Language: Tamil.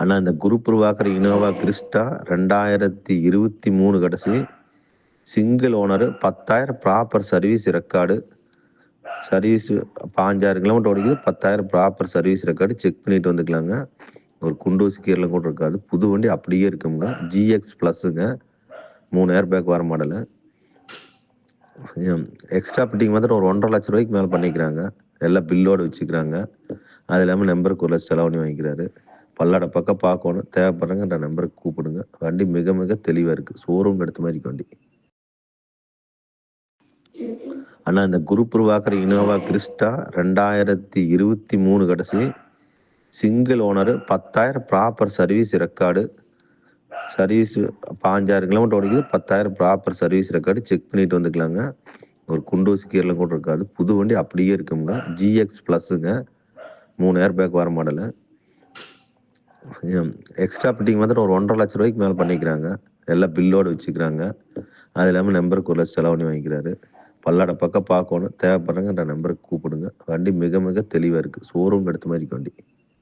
அண்ணா இந்த குரூப் உருவாக்குற இனோவா கிறிஸ்டா ரெண்டாயிரத்தி இருபத்தி மூணு கடைசி சிங்கிள் ஓனரு பத்தாயிரம் ப்ராப்பர் சர்வீஸ் ரெக்கார்டு சர்வீஸ் பாஞ்சாயிரம் கிலோமீட்டர் ஓடிக்குது பத்தாயிரம் ப்ராப்பர் சர்வீஸ் ரெக்கார்டு செக் பண்ணிட்டு வந்துக்கலாங்க. ஒரு குண்டூசி கீரில் கூட இருக்காது. புது வண்டி அப்படியே இருக்குங்க. ஜிஎக்ஸ் ப்ளஸ்ஸுங்க மூணு ஏர் பேக் வர மாடலு எக்ஸ்ட்ரா ஃபிட்டிங் மாத்திரம் ஒரு ஒன்றரை லட்ச ரூபாய்க்கு மேலே பண்ணிக்கிறாங்க. எல்லாம் பில்லோடு வச்சுக்கிறாங்க. அது இல்லாமல் நம்பருக்கு ஒரு லட்சம் செலவு பண்ணி வாங்கிக்கிறாரு. பல்லட பக்கம் பார்க்கணும். தேவைப்படுறங்க நம்பருக்கு கூப்பிடுங்க. வண்டி மிக மிக தெளிவாக இருக்குது ஷோரூம் எடுத்த மாதிரி இருக்கு வண்டி. அண்ணா இந்த குரூப் உருவாக்குற இனோவா கிறிஸ்டா ரெண்டாயிரத்தி இருபத்தி மூணு கடைசி சிங்கிள் ஓனரு பத்தாயிரம் ப்ராப்பர் சர்வீஸ் ரெக்கார்டு சர்வீஸ் பாஞ்சாயிரம் கிலோமீட்டர் ஓடிக்குது. பத்தாயிரம் ப்ராப்பர் சர்வீஸ் ரெக்கார்டு செக் பண்ணிட்டு வந்துக்கலாங்க. ஒரு குண்டூசி கீரில் கூட இருக்காது. புது வண்டி அப்படியே இருக்குங்க. ஜிஎக்ஸ் ப்ளஸ்ஸுங்க மூணு ஏர் பேக் வர மாடலு எக்ஸ்ட்ரா பிட்டிங் வந்துட்டு ஒரு ஒன்றரை லட்ச ரூபாய்க்கு மேலே பண்ணிக்கிறாங்க. எல்லாம் பில்லோடு வச்சுக்கிறாங்க. அது இல்லாமல் நம்பருக்கு ஒரு லட்சம் செலவு பண்ணி வாங்கிக்கிறாரு. பல்லாட பக்கம் பார்க்கணும். தேவைப்படுறங்க நம்பருக்கு கூப்பிடுங்க. வண்டி மிக மிக தெளிவாக இருக்குது ஷோரூம் எடுத்த மாதிரி வண்டி.